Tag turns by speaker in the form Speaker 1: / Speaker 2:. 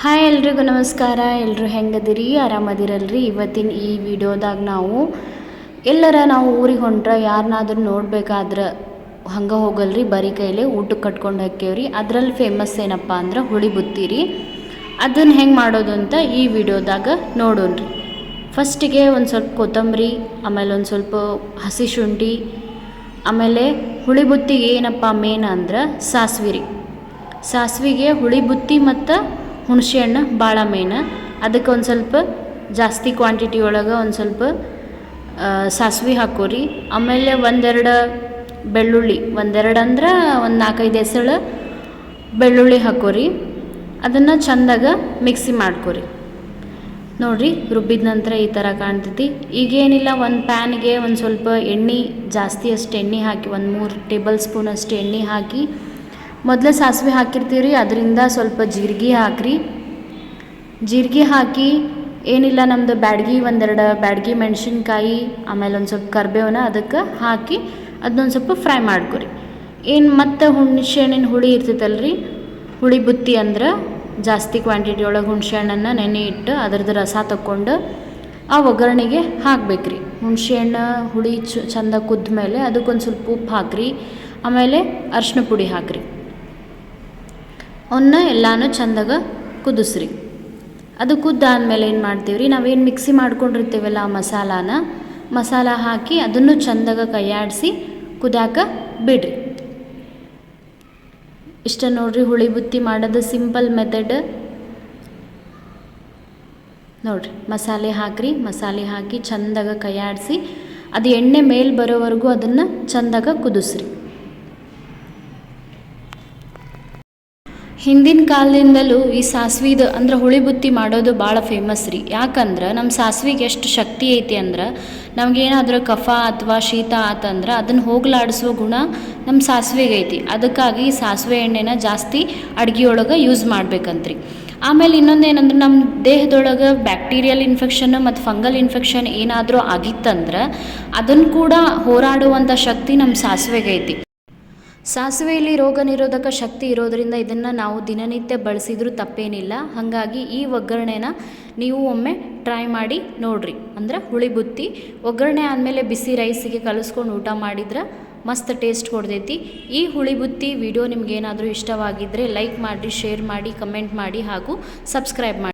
Speaker 1: Hi ಎಲ್ರಿಗೂ ನಮಸ್ಕಾರ. ಎಲ್ಲರೂ ಹೆಂಗದಿರಿ? ಆರಾಮದಿರಲ್ರಿ? ಇವತ್ತಿನ ಈ ವಿಡಿಯೋದಾಗ ನಾವು ಎಲ್ಲರ ನಾವು ಊರಿಗೆ ಹೊಂಟ್ರೆ ಯಾರನ್ನಾದ್ರೂ ನೋಡ್ಬೇಕಾದ್ರೆ ಹಂಗೆ ಹೋಗಲ್ರಿ, ಬರೀ ಕೈಲೇ ಊಟಕ್ಕೆ ಕಟ್ಕೊಂಡು ಹಾಕ್ಯವ್ರಿ. ಅದರಲ್ಲಿ ಫೇಮಸ್ ಏನಪ್ಪ ಅಂದ್ರೆ ಹುಳಿ ಬುತ್ತಿರಿ. ಅದನ್ನು ಹೆಂಗೆ ಮಾಡೋದು ಅಂತ ಈ ವಿಡಿಯೋದಾಗ ನೋಡೋಣ್ರಿ. ಫಸ್ಟಿಗೆ ಒಂದು ಸ್ವಲ್ಪ ಕೊತ್ತಂಬರಿ, ಆಮೇಲೆ ಒಂದು ಸ್ವಲ್ಪ ಹಸಿ ಶುಂಠಿ, ಆಮೇಲೆ ಹುಳಿ ಬುತ್ತಿಗೆ ಏನಪ್ಪ ಮೇನ್ ಅಂದ್ರೆ ಸಾಸ್ವೆ ರೀ. ಸಾಸ್ವೆಗೆ ಹುಳಿ ಬುತ್ತಿ ಮತ್ತು ಹುಣಸೆ ಹಣ್ಣು ಭಾಳ ಮೇನ್ ಅದಕ್ಕೆ ಒಂದು ಸ್ವಲ್ಪ ಜಾಸ್ತಿ ಕ್ವಾಂಟಿಟಿ ಒಳಗೆ ಒಂದು ಸ್ವಲ್ಪ ಸಾಸಿವೆ ಹಾಕೋರಿ. ಆಮೇಲೆ ಒಂದೆರಡು ಬೆಳ್ಳುಳ್ಳಿ, ಒಂದೆರಡು ಅಂದ್ರೆ ಒಂದು ನಾಲ್ಕೈದು ಎಸಳು ಬೆಳ್ಳುಳ್ಳಿ ಹಾಕೋರಿ. ಅದನ್ನು ಚಂದಾಗ ಮಿಕ್ಸಿ ಮಾಡ್ಕೊರಿ. ನೋಡಿರಿ, ರುಬ್ಬಿದ ನಂತರ ಈ ಥರ ಕಾಣ್ತೈತಿ. ಈಗೇನಿಲ್ಲ, ಒಂದು ಪ್ಯಾನ್ಗೆ ಒಂದು ಸ್ವಲ್ಪ ಎಣ್ಣೆ, ಜಾಸ್ತಿ ಅಷ್ಟು ಎಣ್ಣೆ ಹಾಕಿ, ಒಂದು ಮೂರು ಟೇಬಲ್ ಸ್ಪೂನ್ ಅಷ್ಟು ಎಣ್ಣೆ ಹಾಕಿ ಮೊದಲೇ ಸಾಸಿವೆ ಹಾಕಿರ್ತೀವಿ ರೀ ಅದರಿಂದ ಸ್ವಲ್ಪ ಜೀರಿಗೆ ಹಾಕ್ರಿ. ಜೀರಿಗೆ ಹಾಕಿ ಏನಿಲ್ಲ ನಮ್ಮದು ಬ್ಯಾಡ್ಗಿ ಒಂದೆರಡು ಬ್ಯಾಡ್ಗಿ ಮೆಣಸಿನ್ಕಾಯಿ, ಆಮೇಲೆ ಒಂದು ಸ್ವಲ್ಪ ಕರ್ಬೇವನ್ನ ಅದಕ್ಕೆ ಹಾಕಿ ಅದನ್ನೊಂದು ಸ್ವಲ್ಪ ಫ್ರೈ ಮಾಡ್ಕೊರಿ. ಏನು ಮತ್ತು ಹುಣಸೆ ಹಣ್ಣಿನ ಹುಳಿ ಇರ್ತೈತಲ್ರಿ, ಹುಳಿ ಬುತ್ತಿ ಅಂದ್ರೆ ಜಾಸ್ತಿ ಕ್ವಾಂಟಿಟಿ ಒಳಗೆ ಹುಣಸೆ ಹಣ್ಣನ್ನು ನೆನೆ ಇಟ್ಟು ಅದರದ್ದು ರಸ ತಕ್ಕೊಂಡು ಆ ಒಗ್ಗರಣೆಗೆ ಹಾಕ್ಬೇಕ್ರಿ. ಹುಣಸೆ ಹಣ್ಣು ಹುಳಿ ಚಂದ ಕುದ್ದ ಮೇಲೆ ಅದಕ್ಕೊಂದು ಸ್ವಲ್ಪ ಉಪ್ಪು ಹಾಕ್ರಿ, ಆಮೇಲೆ ಅರ್ಶಿನ ಪುಡಿ ಹಾಕ್ರಿ. ಅವನ್ನ ಎಲ್ಲಾನು ಚಂದಾಗ ಕುದಿಸ್ರಿ. ಅದು ಕುದ್ದಾದ್ಮೇಲೆ ಏನು ಮಾಡ್ತೀವಿ ರೀ ನಾವೇನು ಮಿಕ್ಸಿ ಮಾಡ್ಕೊಂಡಿರ್ತೀವಲ್ಲ ಆ ಮಸಾಲಾನ? ಮಸಾಲ ಹಾಕಿ ಅದನ್ನು ಚಂದಾಗ ಕೈಯಾಡಿಸಿ ಕುದಾಕ ಬಿಡ್ರಿ. ಇಷ್ಟ ನೋಡ್ರಿ ಹುಳಿ ಬುತ್ತಿ ಮಾಡೋದು ಸಿಂಪಲ್ ಮೆಥಡ್ ನೋಡ್ರಿ, ಮಸಾಲೆ ಹಾಕ್ರಿ, ಮಸಾಲೆ ಹಾಕಿ ಚಂದಾಗ ಕೈಯಾಡಿಸಿ ಅದು ಎಣ್ಣೆ ಮೇಲೆ ಬರೋವರೆಗೂ ಅದನ್ನು ಚಂದಾಗ ಕುದಿಸ್ರಿ. ಹಿಂದಿನ ಕಾಲದಿಂದಲೂ ಈ ಸಾಸ್ವಿದು ಅಂದ್ರೆ ಹುಳಿ ಬುತ್ತಿ ಮಾಡೋದು ಭಾಳ ಫೇಮಸ್ ರೀ. ಯಾಕಂದ್ರೆ ನಮ್ಮ ಸಾಸ್ವಿಗೆ ಎಷ್ಟು ಶಕ್ತಿ ಐತಿ ಅಂದ್ರೆ ನಮಗೇನಾದರೂ ಕಫ ಅಥವಾ ಶೀತ ಆತಂದ್ರೆ ಅದನ್ನು ಹೋಗ್ಲಾಡಿಸುವ ಗುಣ ನಮ್ಮ ಸಾಸ್ವಿಗೆ ಐತಿ. ಅದಕ್ಕಾಗಿ ಸಾಸಿವೆ ಎಣ್ಣೆನ ಜಾಸ್ತಿ ಅಡುಗೆಯೊಳಗೆ ಯೂಸ್ ಮಾಡ್ಬೇಕಂತ್ರಿ. ಆಮೇಲೆ ಇನ್ನೊಂದು ಏನಂದ್ರೆ ನಮ್ಮ ದೇಹದೊಳಗೆ ಬ್ಯಾಕ್ಟೀರಿಯಲ್ ಇನ್ಫೆಕ್ಷನ್ ಮತ್ತು ಫಂಗಲ್ ಇನ್ಫೆಕ್ಷನ್ ಏನಾದರೂ ಆಗಿತ್ತಂದ್ರೆ ಅದನ್ನು ಕೂಡ ಹೋರಾಡುವಂಥ ಶಕ್ತಿ ನಮ್ಮ ಸಾಸಿವೆಗೆ ಐತಿ. ಸಾಸಿವೆಯಲ್ಲಿ ರೋಗ ನಿರೋಧಕ ಶಕ್ತಿ ಇರೋದರಿಂದ ಇದನ್ನು ನಾವು ದಿನನಿತ್ಯ ಬಳಸಿದರೂ ತಪ್ಪೇನಿಲ್ಲ. ಹಾಗಾಗಿ ಈ ಒಗ್ಗರಣೆನ ನೀವು ಒಮ್ಮೆ ಟ್ರೈ ಮಾಡಿ ನೋಡ್ರಿ. ಅಂದ್ರೆ ಹುಳಿ ಬುತ್ತಿ, ಒಗ್ಗರಣೆ ಆದಮೇಲೆ ಬಿಸಿ ರೈಸಿಗೆ ಕಲಿಸ್ಕೊಂಡು ಊಟ ಮಾಡಿದ್ರೆ ಮಸ್ತ್ ಟೇಸ್ಟ್ ಕೊಡ್ತೈತಿ. ಈ ಹುಳಿ ಬುತ್ತಿ ವಿಡಿಯೋ ನಿಮ್ಗೇನಾದರೂ ಇಷ್ಟವಾಗಿದ್ದರೆ ಲೈಕ್ ಮಾಡಿ ಶೇರ್ ಮಾಡಿ ಕಮೆಂಟ್ ಮಾಡಿ ಹಾಗೂ ಸಬ್ಸ್ಕ್ರೈಬ್ ಮಾಡಿ.